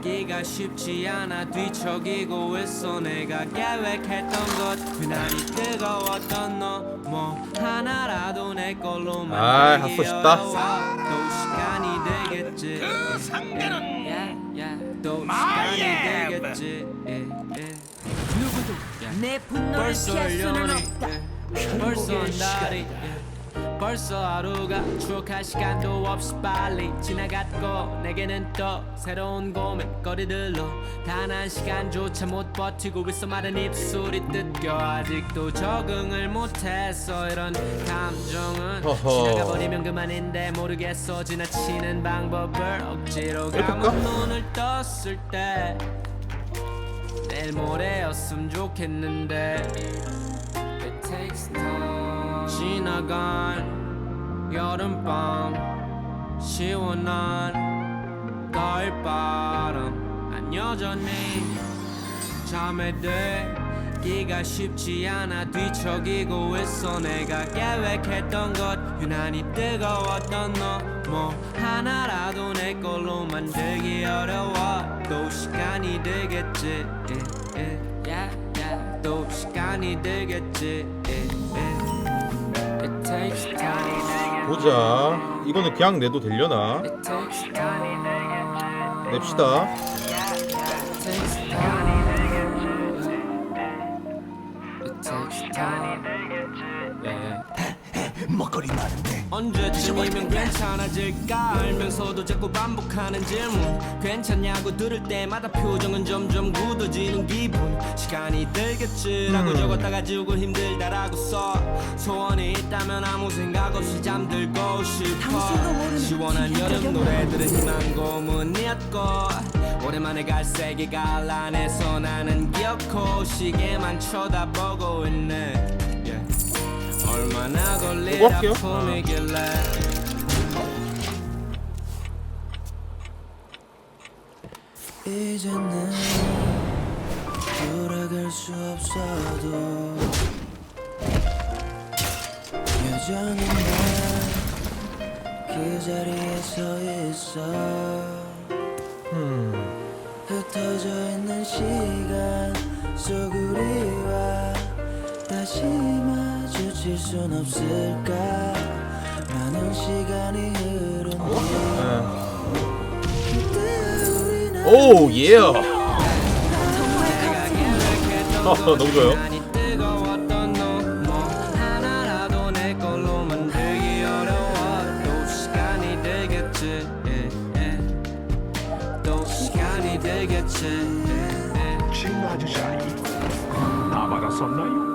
찾기가 쉽지 않아 뒤척이고 있어 내가 계획했던 것 유난히 뜨거웠던 너 뭐 하나라도 내 걸로 아이, 만들기 핫소 싶다. 어려워. 또 시간이 되겠지 그 상대는 예, 예. 또 마예. 시간이 되겠지 예, 예. 누구도 내 분노를 벌써 피할 수는 1년이 없다. 벌써 한 달이 예. 벌써 하루가 추억할 시간도 없이 빨리 지나갔고 내게는 또 새로운 고민거리들로 단 한 시간조차 못 버티고 있어 마른 입술이 뜯겨 아직도 적응을 못했어 이런 감정은. 지나가버리면 그만인데 모르겠어 지나치는 방법을 억지로 감은? 눈을 떴을 때 내일 모레였으면 좋겠는데 It takes time 지나간 여름밤 시원한 가을바람. 난 여전히 잠에 들기가 쉽지 않아 뒤척이고 있어. 내가 계획했던 것 유난히 뜨거웠던 너. 뭐 하나라도 내 걸로 만들기 어려워. 또 시간이 yeah. 또 시간이 들겠지. It takes time 보자. 이거는 그냥 내도 되려나? 냅시다. 먹거리 많은데. 언제쯤이면 괜찮아질까 알면서도 자꾸 반복하는 질문. 괜찮냐고 들을 때마다 표정은 점점 굳어지는 기분. 시간이 들겠지라고 음. 적었다가 지우고 힘들다라고 써. 소원이 있다면 아무 생각 없이 잠들고 당신도 싶어 모르는 시원한 기적의 여름 노래들은 희망 고문이었고. 오랜만에 갈색이가 알란해서 나는 기억고 시계만 쳐다보고 있네 이거 할게요. 아픔이길래 이제는 돌아갈 수 없어도 여전히 난그 자리에 서 있어. 흩어져 있는 시간 속 우리와 다시 마 주칠 순 없을까 많은 시간이 흐른 뒤 오, 예. 것 너무 좋아요. 하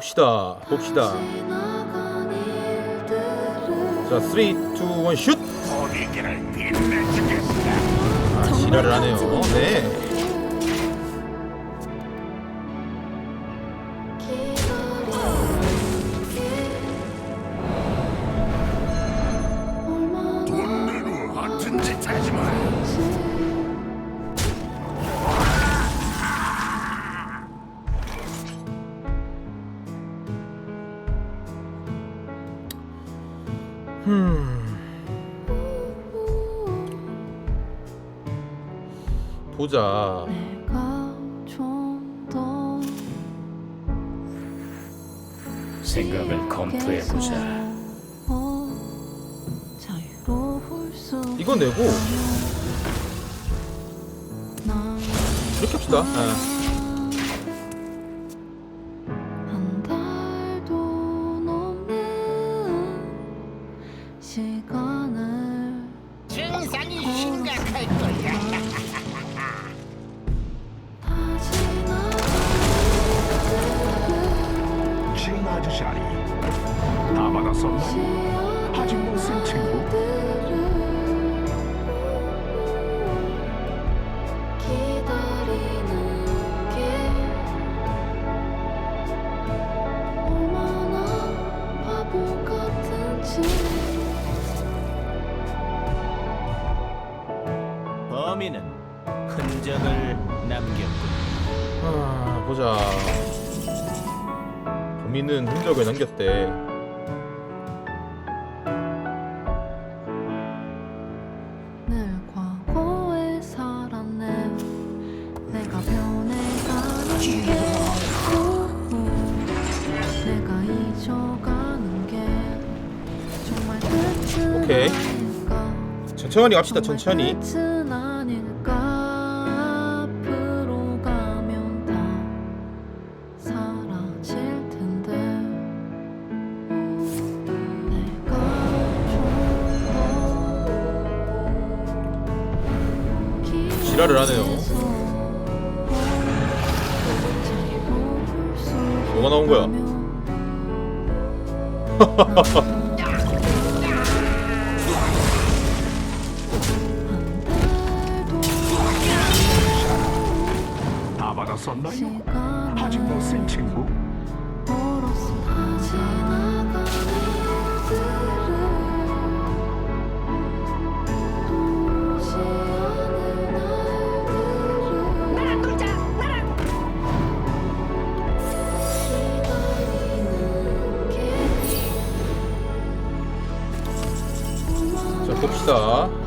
봅시다. 봅시다. 자, 3, 2, 1, 슛! 아, 지랄을 하네요. 네. 보자. 생각을 검토해 보자. 이거 내고 이렇게 합시다. 예. 범인은 흔적을 남겼고 아 보자. 범인은 흔적을 남겼대. 늘 과거에 살았네. 내가 변해가는 게 우후. 내가 잊어가는 게 정말 끝은 오케이. 아닐까? 천천히 갑시다 천천히 지랄을 하네요. 뭐가 나온 거야? 다 받았었나요? 아직 못쓴 친구? 자봅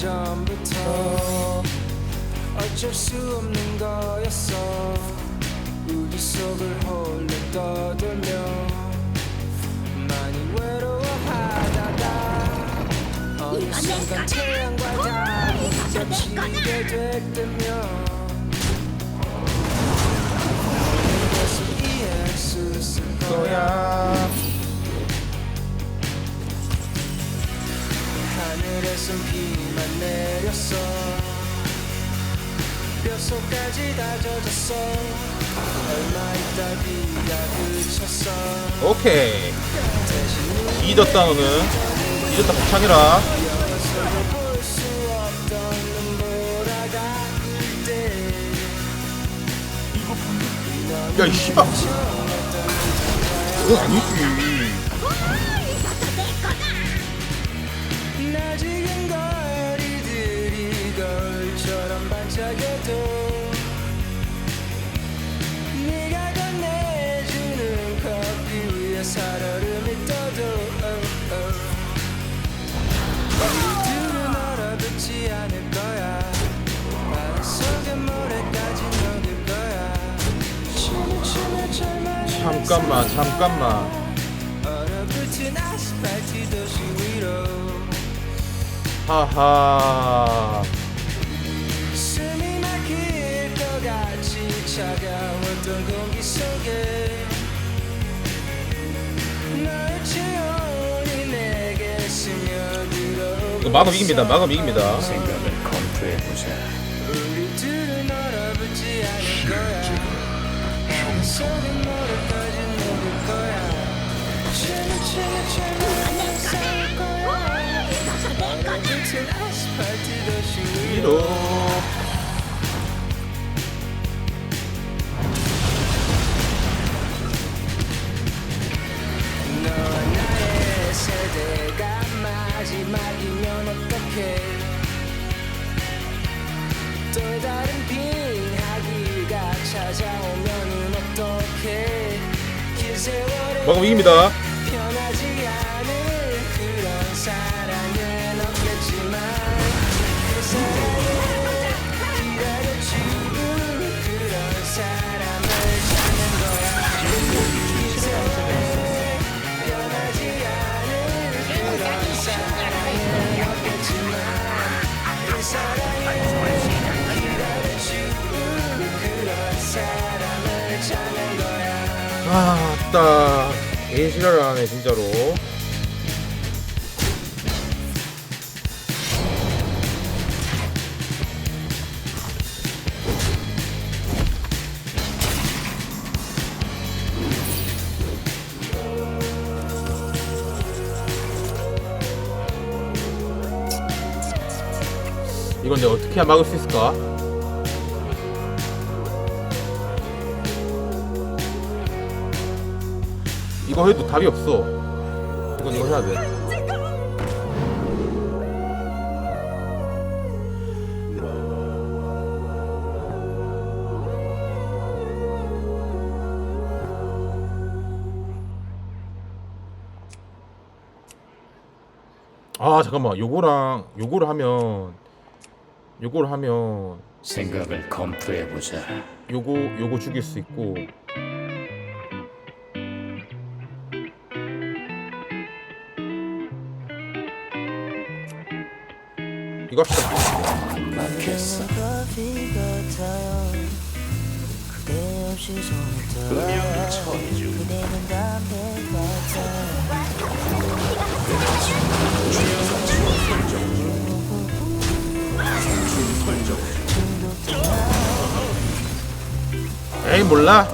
전부터 어쩔 수 없는 거였어. 우리 속을 홀로 떠돌며 많이 외로워하다가 어느 순간 태양과 달이 겹치게 됐다며 이해할 수 있을 거야 하늘에선 비만 내렸어. 뼛속까지 다 젖었어. 얼마 있다 비가 그쳤어. 오케이. 잊었다 너는 잊었다 복창해라. 야 이 씨발. 그건 아니지 네가 건네주는 커피 위에 살얼음이 떠도 oh, oh. 우리들은 얼어붙지 않을 거야. 바람 속에 모래까지 녹을 거야. 춤을 추며 절망이 잠깐만 잠깐만. 얼어붙은 아스팔트 도시 위로. 하하 이거 마검 이깁니다. 마검 이깁니다. 생각을 검토해보자 우리 그 사랑을 기다려주는 그런 사람을 찾는 거야 아, 따 개지랄을 하네 진짜로. 어떻게 막을 수 있을까? 이거 해도 답이 없어. 이건 이거 해야 돼. 아 잠깐만 요거랑 요거를 하면 요거를 하면 생각을 검토해 보자. 요거 요거 죽일 수 있고. 이거 합시다. 막혔어. 음영이 처해주 몰라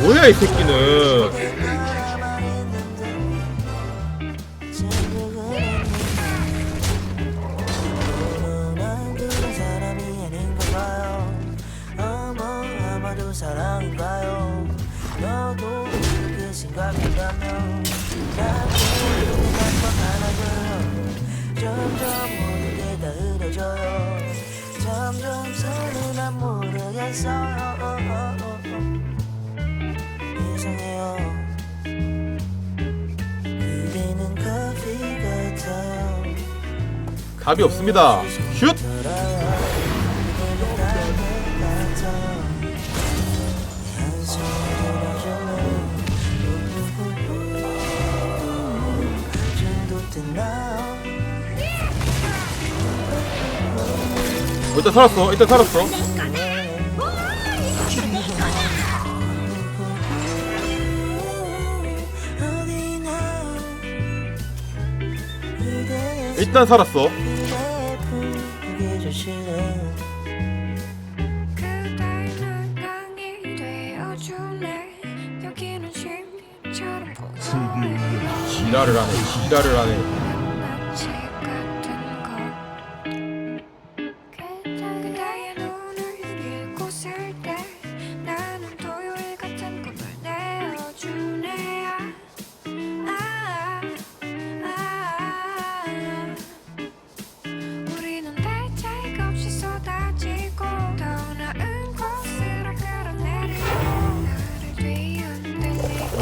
뭐야 이 새끼는 답이 없습니다. 슛! 일단 살았어. 일단 살았어 일단 살았어. 고소해 지랄을 하네 지랄을 하네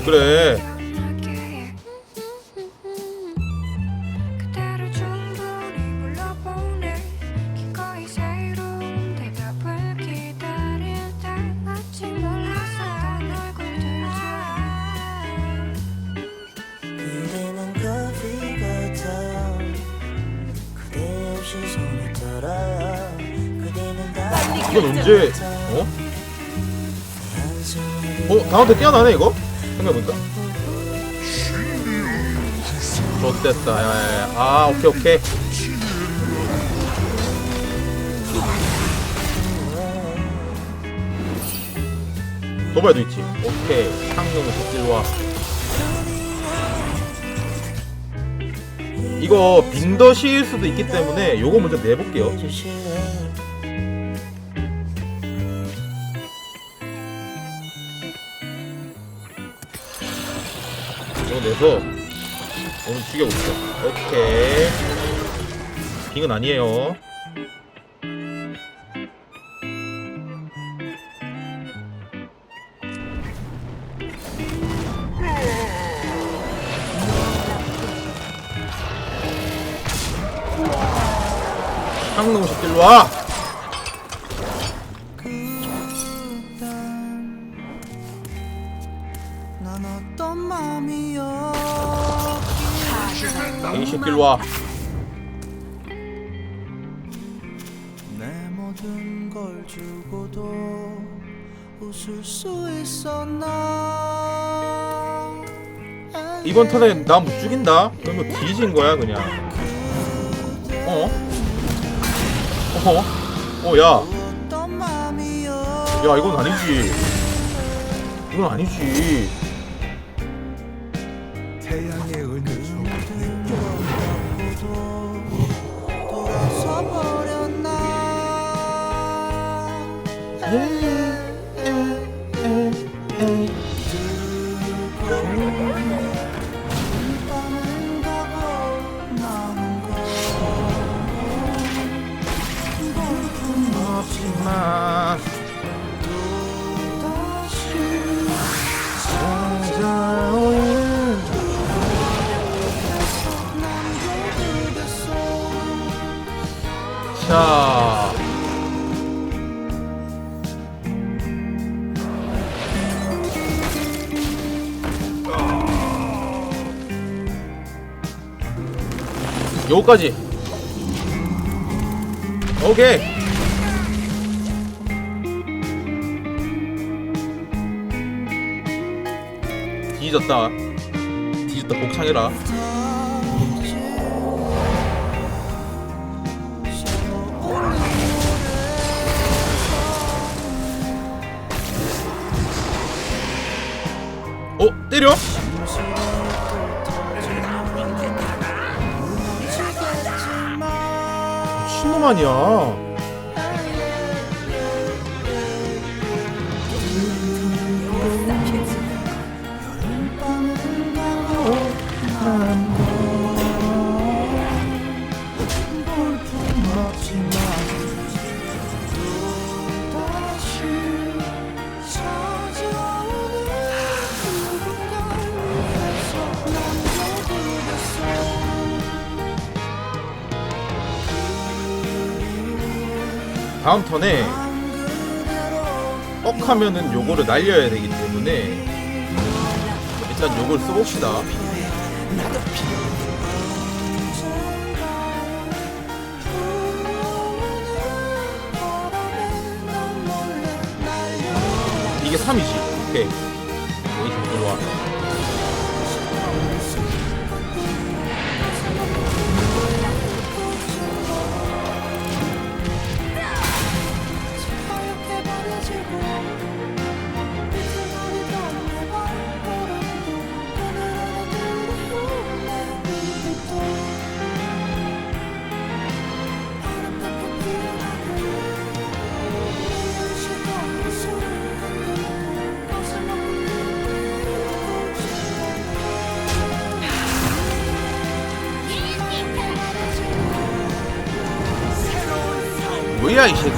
대는 이건 언제 어? 어? 다음한테 뛰어나네 이거? 생각해보니까? 좋됐다. 아 오케이 오케이. 도발도 있지? 오케이. 상용을 덕질로 와. 이거 빈더시일 수도 있기 때문에 요거 먼저 내볼게요 내서 오늘 죽여봅시다 오케이. 빙은 아니에요. 향농식 일로와. 일로 와 내 모든 걸 주고도 웃을 수 있었나 이번 턴에 나 못 죽인다 뭐 뒤진 거야 그냥 어? 어? 어, 야. 야, 이건 아니지. 이건 아니지. 태양의 은혜 요까지. 오케이. 뒤졌다. 뒤졌다. 복창해라. 어 때려? 아 다음 턴에 뻑 하면은 요거를 날려야 되기 때문에 일단 요걸 써봅시다. 이게 3이지. 오케이. 뭐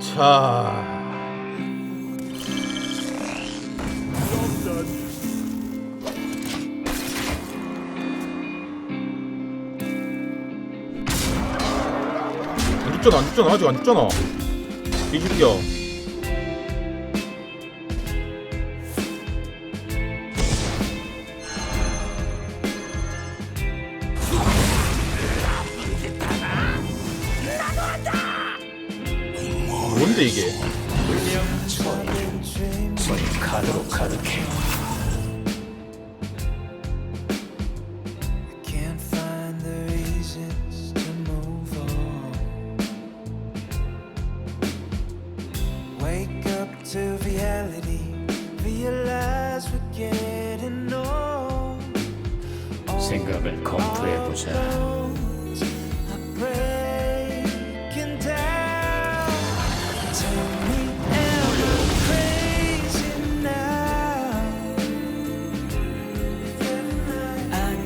자. 안 죽잖아 안 죽잖아. 아직 안 죽잖아. 이 새끼야 뭔데 이게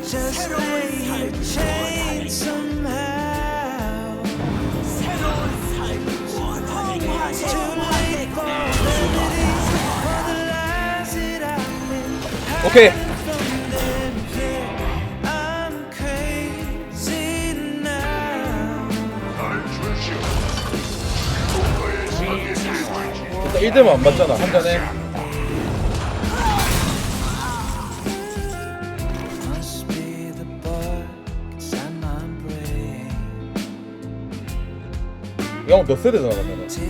just here chained somehow. It's too late for remedy for the lies that I've been 오케이. from them. Yeah, I'm crazy now. 일단 1대만 안 맞잖아 한 잔에 형몇 세대 나가면 Tiptoe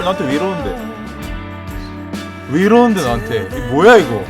나한테 왜 이러는데. 왜 이러는데 나한테. 이 뭐야 이거